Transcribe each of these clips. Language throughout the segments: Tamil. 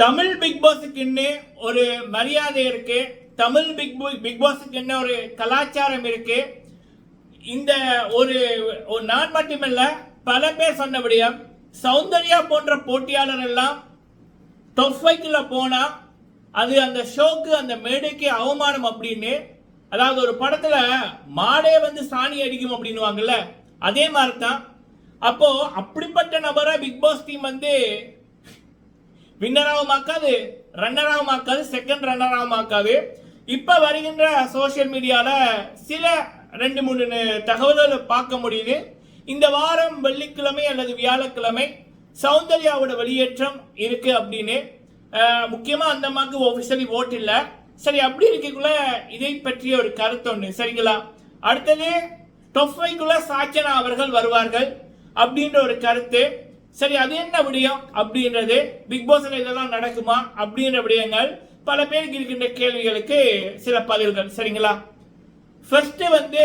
தமிழ் பிக் பாஸுக்குன்னு ஒரு மரியாதை இருக்கு. தமிழ் பிக் பிக் பாஸுக்குன்னு ஒரு கலாச்சாரம் இருக்கு. இந்த ஒரு ஒரு நான் மட்டுமல்ல பல பேர் சொன்னபடியும் சௌந்தர்யா போன்ற போட்டியாளர் எல்லாம் தொஃபைக்குள்ள போனா அது அந்த ஷோக்கு அந்த மேடைக்கு அவமானம் அப்படின்னு. அதாவது ஒரு படத்துல மாடே வந்து சாணி அடிக்கும் அப்படின்னுவாங்கல்ல அதே மாதிரி தான் அப்போ அப்படிப்பட்ட நபரை பிக் பாஸ் டீம் வந்து வின்னராகவும் ஆக்காது ரன்னராகவும் ஆக்காது செகண்ட் ரன்னராகவும் ஆக்காது இப்போ வருகின்ற சோஷியல் மீடியாவில் சில ரெண்டு மூணு தகவல்கள் தகவல்களை பார்க்க முடியுது. இந்த வாரம் வெள்ளிக்கிழமை அல்லது வியாழக்கிழமை சௌந்தர்யாவோட வெளியேற்றம் இருக்கு அப்படின்னு. முக்கியமாக முக்கியமா அந்த அம்மாவுக்கு ஒஃபிஷியலி ஓட் இல்லை. சரி அப்படி இருக்கக்குள்ள இதை பற்றிய ஒரு கருத்து ஒன்று சரிங்களா? அடுத்தது டொஃபைக்குள்ள சாச்சனா அவர்கள் வருவார்கள் அப்படின்ற ஒரு கருத்து. சரி அது என்ன விடயம்? அப்படின்றது பிக் பாஸ்ல இதெல்லாம் நடக்குமா? அப்படின்ற விடயங்கள் பல பேருக்கு இருக்கின்ற கேள்விகளுக்கு சில பதில்கள். சரிங்களா? ஃபர்ஸ்ட் வந்து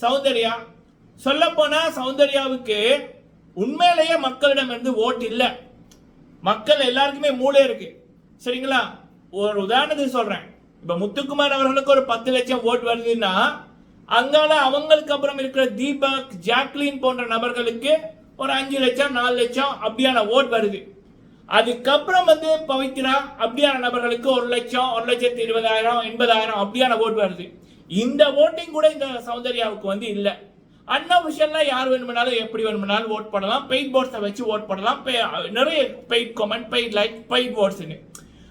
சௌந்தர்யா. சொல்ல போனா சௌந்தர்யாவுக்கு உண்மையிலேயே மக்களிடம் இருந்து ஓட்டு இல்லை. மக்கள் எல்லாருக்குமே மூளை இருக்கு. சரிங்களா? ஒரு உதாரணத்துக்கு சொல்றேன். இப்ப முத்துக்குமார் அவர்களுக்கு ஒரு பத்து லட்சம் ஓட்டு வருதுன்னா அங்கால அவங்களுக்கு அப்புறம் இருக்கிற தீபக் ஜாக்லின் போன்ற நபர்களுக்கு ஒரு அஞ்சு லட்சம் நாலு லட்சம் அப்படியான ஓட் வருது. அதுக்கப்புறம் வந்து பவித்ரா அப்படியான நபர்களுக்கு ஒரு லட்சம் ஒரு லட்சத்தி இருபதாயிரம் எண்பதாயிரம் அப்படியான ஓட் வருது. இந்த ஓட்டிங் கூட இந்த சௌந்தர்யாவுக்கு வந்து இல்லை. அன்அபிஷியலா யார் வேணுமனாலும் எப்படி வேணுமனாலும் ஓட் பண்ணலாம் பெய்ட் போர்ட்ஸை வச்சு ஓட் பண்ணலாம் நிறைய paid comment paid like paid போர்ட்ஸ்னு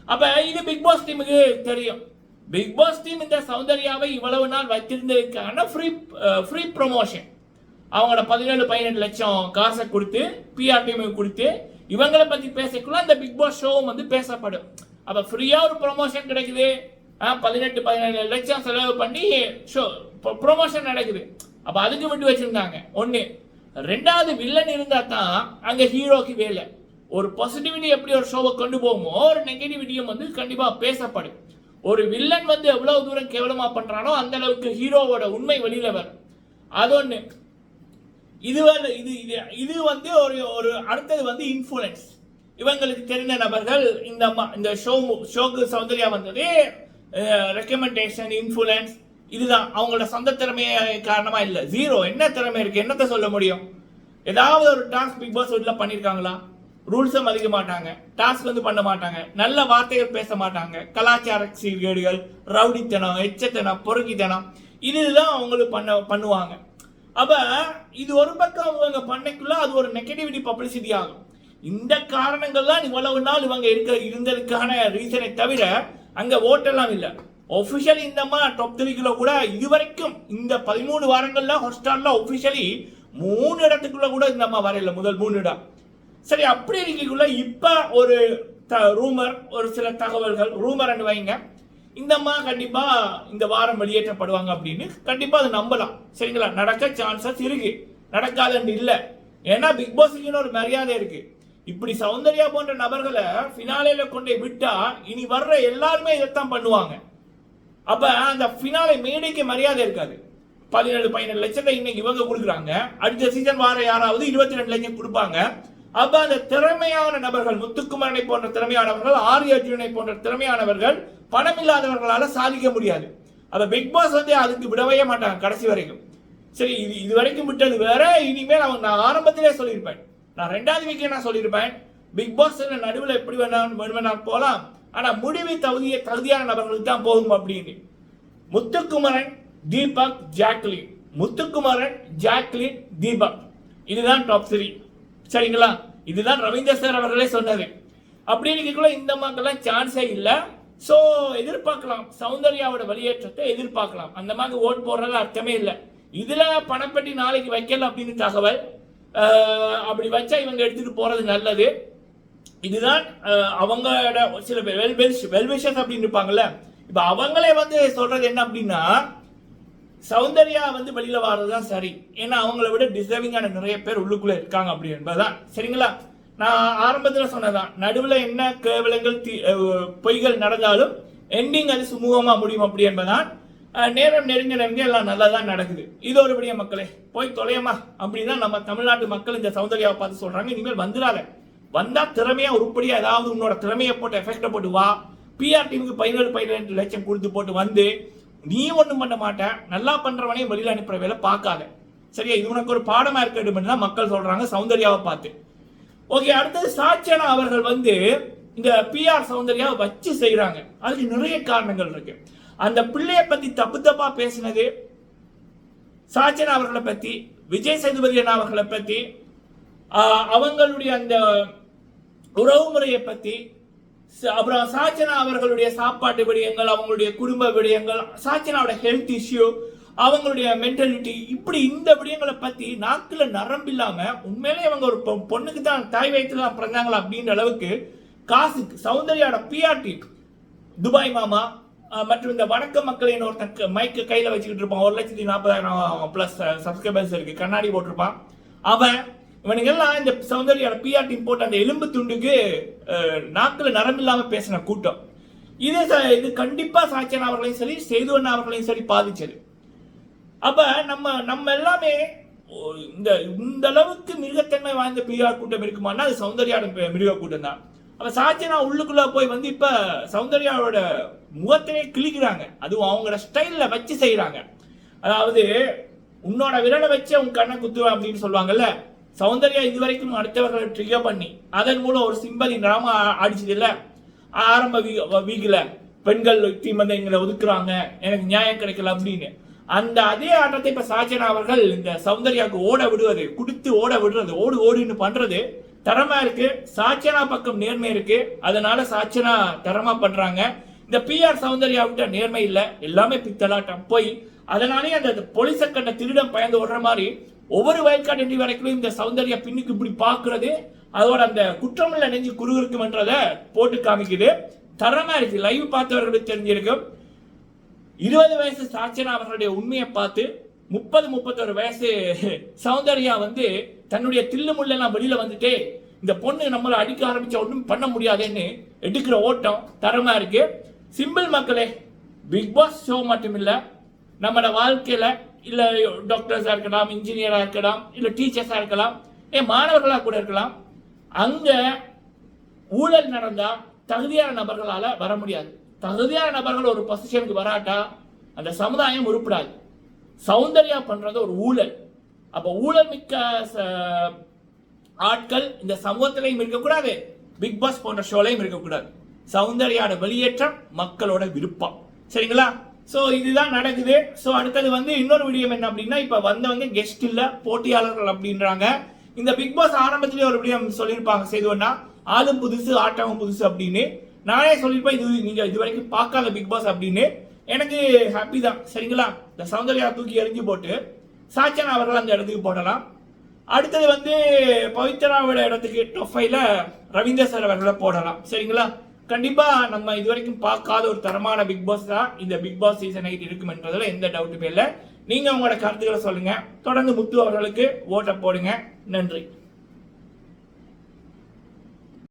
அப்போ இது பிக் பாஸ் டீமுக்கு தெரியும். பிக் பாஸ் டீம் இந்த சௌந்தர்யாவை இவ்வளவு நாள் வச்சிருந்ததுக்கான ஃப்ரீ ஃப்ரீ ப்ரொமோஷன் அவங்களோட பதினேழு பதினெட்டு லட்சம் காசை கொடுத்து பிஆர் கொடுத்து இவங்களை பற்றி பேசக்குள்ள அந்த பிக் பாஸ் ஷோவும் வந்து பேசப்படும். அப்போ ஃப்ரீயாக ஒரு ப்ரொமோஷன் கிடைக்குது. ஆ, பதினெட்டு பதினேழு லட்சம் செலவு பண்ணி ஷோ ப்ரொமோஷன் நடக்குது. அப்போ அதுக்கு விட்டு வச்சுருந்தாங்க. ஒன்று ரெண்டாவது வில்லன் இருந்தால் தான் அங்கே ஹீரோக்கு வேலை. ஒரு பாசிட்டிவிட்டி எப்படி ஒரு ஷோவை கொண்டு போகுமோ ஒரு நெகட்டிவிட்டியும் வந்து கண்டிப்பாக பேசப்படும். ஒரு வில்லன் வந்து எவ்வளோ தூரம் கேவலமாக பண்ணுறானோ அந்த அளவுக்கு ஹீரோவோட உண்மை வெளியில் வரும். அது ஒன்று இது வந்து இது இது இது வந்து ஒரு ஒரு அடுத்தது வந்து இன்ஃப்ளூயன்ஸ் இவங்களுக்கு தெரிந்த நபர்கள் இந்த ம- இந்த ஷோ ஷோக்கு சௌந்தர்யா வந்தது ரெக்கமெண்டேஷன் இன்ஃப்ளூயன்ஸ் இதுதான். அவங்களோட சொந்த திறமையை காரணமாக இல்லை. ஜீரோ என்ன திறமை இருக்குது என்னத்த சொல்ல முடியும்? ஏதாவது ஒரு டாஸ்க் பிக் பாஸ் உள்ள பண்ணியிருக்காங்களா ரூல்ஸை மதிக்க மாட்டாங்க. டாஸ்க் வந்து பண்ண மாட்டாங்க. நல்ல வார்த்தைகள் பேச மாட்டாங்க. கலாச்சார சீர்கேடுகள் ரவுடித்தனம் எச்சத்தனம் பொறுக்கித்தனம் இதுதான் அவங்களுக்கு பண்ண பண்ணுவாங்க. அப்ப இது ஒரு பக்கம் இவங்க பண்ணைக்குள்ள அது ஒரு நெகட்டிவிட்டி பப்ளிசிட்டி ஆகும். இந்த காரணங்கள் தான் இவ்வளவு நாள் இவங்க இருக்க இருந்ததுக்கான ரீசனை தவிர அங்க ஓட்டெல்லாம் இல்லை. ஒபிஷியலி இந்த டாப் த்ரீக்குள்ள கூட இதுவரைக்கும் இந்த பதிமூணு வாரங்கள்ல ஹாட்ஸ்டார்ல ஒபிஷியலி மூணு இடத்துக்குள்ள கூட இந்த அம்மா வரையில முதல் மூணு இடம். சரி அப்படி இருக்கக்குள்ள இப்ப ஒரு ரூமர் ஒரு சில தகவல்கள் ரூமர் வைங்க. இந்த அம்மா இந்த வாரம் வெளியேற்றப்படுவாங்க அப்படின்னு கண்டிப்பாக அதை நம்பலாம். சரிங்களா? நடக்க சான்சஸ் இருக்கு. நடக்காதுன்னு இல்லை. ஏன்னா பிக் பாஸுக்குன்னு ஒரு மரியாதை இருக்கு. இப்படி சௌந்தர்யா போன்ற நபர்களை ஃபினாலேல கொண்டு போய் விட்டா இனி வர்ற எல்லாருமே இதைத்தான் பண்ணுவாங்க. அப்ப அந்த ஃபினாலே மேடைக்கு மரியாதை இருக்காது. பதினேழு பதினேழு லட்சத்தை இன்னைக்கு இவங்க கொடுக்குறாங்க. அடுத்த சீசன் வார யாராவது இருபத்தி ரெண்டு லட்சம் கொடுப்பாங்க. அப்ப அந்த திறமையான நபர்கள் முத்துக்குமரனை போன்ற திறமையானவர்கள் ஆரிய அர்ஜுனனை போன்ற திறமையானவர்கள் பணம் இல்லாதவர்களால் சாதிக்க முடியாது. அப்போ பிக் பாஸ் வந்து அதுக்கு விடவே மாட்டாங்க கடைசி வரைக்கும். சரி இது இது வரைக்கும் விட்டது வேற இனிமேல் அவங்க நான் ஆரம்பத்திலே சொல்லியிருப்பேன். நான் ரெண்டாவது வீக்கே நான் சொல்லியிருப்பேன். பிக் பாஸ் நடுவில் எப்படி வேணாலும் வேணும் போகலாம். ஆனால் முடிவு தகுதிய தகுதியான நபர்களுக்கு தான் போகும் அப்படின்னு. முத்துக்குமரன் தீபக் ஜாக்லின். முத்துக்குமரன் ஜாக்லின் தீபக். இதுதான் டாப் த்ரீ சரிங்களா? இதுதான் ரவீந்தர் சார் அவர்களே சொன்னது. அப்படி இருக்கக்குள்ள இந்த மக்கள்லாம் சான்ஸே இல்லை. ஸோ எதிர்பார்க்கலாம். சௌந்தர்யாவோட வெளியேற்றத்தை எதிர்பார்க்கலாம். அந்த மாதிரி ஓட் போடுறது அர்த்தமே இல்லை. இதில் பணப்பட்டி நாளைக்கு வைக்கல அப்படின்னு தகவல் அப்படி வச்சா இவங்க எடுத்துகிட்டு போகிறது நல்லது. இதுதான் அவங்களோட சில பேர் வெல் வெல்விஷஸ் அப்படின்னு இருப்பாங்கல்ல. இப்போ அவங்களே வந்து சொல்கிறது என்ன அப்படின்னா சௌந்தர்யா வந்து வெளியில் வர்றது தான் சரி. ஏன்னா அவங்கள விட டிசர்விங்கான நிறைய பேர் உள்ளுக்குள்ளே இருக்காங்க அப்படி என்பதுதான். சரிங்களா? நான் ஆரம்பத்தில் சொன்னதான் நடுவில் என்ன கேவலங்கள் தீ- பொய்கள் நடந்தாலும் எண்டிங் அது சுமூகமாக முடியும் அப்படி என்பதான் நேரம் நெருங்க நெருங்க எல்லாம் நல்லா தான் நடக்குது. இது ஒரு பெரிய மக்களே போய் தொலையமா அப்படின்னா நம்ம தமிழ்நாட்டு மக்கள் இந்த சௌந்தர்யாவை பார்த்து சொல்கிறாங்க இனிமேல் வந்துடாத. வந்தால் திறமையாக உருப்படியாக ஏதாவது உன்னோட திறமையை போட்டு எஃபெக்டை போட்டு வா. பிஆர் டீமுக்கு பதினேழு பதினெட்டு லட்சம் கொடுத்து போட்டு வந்து நீ ஒன்றும் பண்ண மாட்டேன் நல்லா பண்ணுறவனையும் வெளியில் அனுப்புற வேலை பார்க்காத. சரியா? இது உனக்கு ஒரு பாடமாக இருக்கட்டும் தான் மக்கள் சொல்கிறாங்க சௌந்தர்யாவை பார்த்து. ஓகே அடுத்தது சாச்சனா அவர்கள் வந்து இந்த பிஆர் சௌந்தர்யாவை வச்சு செய்கிறாங்க அதுக்கு நிறைய காரணங்கள் இருக்கு. அந்த பிள்ளைய பத்தி தப்பு தப்பா பேசினது சாச்சனா அவர்களை பத்தி விஜய் சேதுபதி அண்ணா அவர்களை பத்தி அவங்களுடைய அந்த உறவு முறையை பத்தி அப்புறம் சாச்சனா அவர்களுடைய சாப்பாட்டு விடயங்கள் அவங்களுடைய குடும்ப விடயங்கள் சாச்சனாவோட ஹெல்த் இஷ்யூ அவங்களுடைய மென்டாலிட்டி இப்படி இந்த விடயங்களை பற்றி நாக்கில் நரம்பு உண்மையிலே அவங்க ஒரு பொ- பொண்ணுக்கு தான் தாய் வயிற்றுல தான் பிறந்தாங்களா அப்படின்ற அளவுக்கு காசுக்கு சௌந்தர்யாவோட பிஆர்டி துபாய் மாமா மற்றும் இந்த வடக்கு மக்களின் ஒருத்தன் மைக்கு கையில் வச்சுக்கிட்டு இருப்பான். ஒரு லட்சத்தி நாற்பதாயிரம் ப்ளஸ் சப்ஸ்கிரைபர்ஸ் இருக்கு. கண்ணாடி போட்டிருப்பான். அவன் இவனுங்கெல்லாம் இந்த சௌந்தர்யோட பிஆர் டீம் போட்டு அந்த எலும்பு துண்டுக்கு நாக்கில் நரம்பில்லாமல் பேசின கூட்டம். இதே இது கண்டிப்பாக சாச்சன் அவர்களையும் சரி சேதுவன் அவர்களையும் சரி பாதிச்சது. அப்போ நம்ம நம்ம எல்லாமே இந்த இந்த அளவுக்கு மிருகத்தன்மை வாய்ந்த பிஆர் கூட்டம் இருக்குமானா அது சௌந்தர்யாவோட மிருக கூட்டம் தான் அப்போ சாச்சனா உள்ளுக்குள்ளே போய் வந்து இப்போ சௌந்தர்யாவோட முகத்தையே கிழிக்கிறாங்க. அதுவும் அவங்களோட ஸ்டைலில் வச்சு செய்கிறாங்க அதாவது உன்னோட விரலை வச்சு உன் கண்ணை குத்துவேன் அப்படின்னு சொல்லுவாங்கல்ல சௌந்தர்யா இதுவரைக்கும் அடுத்தவர்களை ட்ரிகர் பண்ணி அதன் மூலம் ஒரு சிம்பதி டிராமா அடிச்சது இல்லை ஆரம்ப வீக்ல பெண்கள் தீமந்த எங்களை ஒதுக்குறாங்க எனக்கு நியாயம் கிடைக்கல அப்படின்னு. அந்த அதே ஆட்டத்தை இப்ப சாஜனா அவர்கள் இந்த சௌந்தர்யாவுக்கு ஓட விடுவது குடித்து ஓட விடுறது ஓடு ஓடுன்னு பண்றது தரமா இருக்கு சாச்சனா பக்கம் நேர்மை இருக்கு அதனால சாச்சனா தரமா பண்றாங்க. இந்த பிஆர் சௌந்தர்யாவிட்ட நேர்மை இல்ல எல்லாமே பித்தலாட்டம் போய். அதனாலே அந்த போலீஸ கண்ட திருடம் பயந்து ஓடுற மாதிரி ஒவ்வொரு வயல்காட்டு எண்ணி வரைக்கும் இந்த சௌந்தர்யா பின்னுக்கு இப்படி பாக்குறது அதோட அந்த குற்றமில்ல நெஞ்சு குறுகுறுக்கும்ன்றத போட்டு காமிக்குது. தரமா இருக்கு லைவ் பார்த்தவர்களுக்கு தெரிஞ்சிருக்கும். இருபது வயசு சாச்சனா அவர்களுடைய உண்மையை பார்த்து முப்பது முப்பத்தொரு வயசு சௌந்தர்யா வந்து தன்னுடைய தில்லு முள்ளெல்லாம் வெளியில வந்துட்டு இந்த பொண்ணு நம்மளை அடிக்க ஆரம்பிச்சா ஒன்றும் பண்ண முடியாதுன்னு எடுக்கிற ஓட்டம் தரமா இருக்கு. சிம்பிள் மக்களே பிக் பாஸ் ஷோ மட்டும் இல்லை நம்மளோட வாழ்க்கையில இல்லை டாக்டர்ஸாக இருக்கலாம் இன்ஜினியராக இருக்கலாம் இல்லை டீச்சர்ஸாக இருக்கலாம் ஏன் மாணவர்களாக கூட இருக்கலாம் அங்கே ஊழல் நடந்தால் தகுதியான நபர்களால் வர முடியாது. தகுதியான நபர்கள் ஒரு பொசிஷனுக்கு வராட்டா அந்த சமுதாயம் உருப்படாது. சௌந்தர்யா பண்றது ஒரு ஊழல். அப்ப ஊழல் மிக்க ச- ஆட்கள் இந்த சமூகத்திலையும் இருக்கக்கூடாது. பிக் பாஸ் போன்ற ஷோலையும் இருக்கக்கூடாது. சௌந்தர்யாவோட வெளியேற்றம் மக்களோட விருப்பம். சரிங்களா? ஸோ இதுதான் நடக்குது. ஸோ அடுத்தது வந்து இன்னொரு விடியம் என்ன அப்படின்னா இப்போ வந்தவங்க கெஸ்ட் இல்லை போட்டியாளர்கள் அப்படின்றாங்க. இந்த பிக் பாஸ் ஆரம்பத்திலேயே ஒரு விடியம் சொல்லியிருப்பாங்க செய்துவன்னா ஆளும் புதுசு ஆட்டமும் புதுசு அப்படின்னு. நானே சொல்லியிருப்பேன் இது நீங்கள் இது வரைக்கும் பார்க்காத பிக் பாஸ் அப்படின்னு. எனக்கு ஹாப்பி தான். சரிங்களா? இந்த சௌந்தர்யா தூக்கி எரிஞ்சு போட்டு சாச்சன் அவர்கள் அந்த இடத்துக்கு போடலாம். அடுத்தது வந்து பவித்ராவோட இடத்துக்கு டாப் ரவீந்தர் சார் அவர்களை போடலாம். சரிங்களா? கண்டிப்பாக நம்ம இது வரைக்கும் பார்க்காத ஒரு தரமான பிக் பாஸ் தான் இந்த பிக் பாஸ் சீசன் எயிட் இருக்கும் எந்த டவுட்டுமே இல்லை. நீங்கள் உங்களோட கருத்துக்களை சொல்லுங்கள் தொடர்ந்து முத்து அவர்களுக்கு ஓட்டை போடுங்க. நன்றி.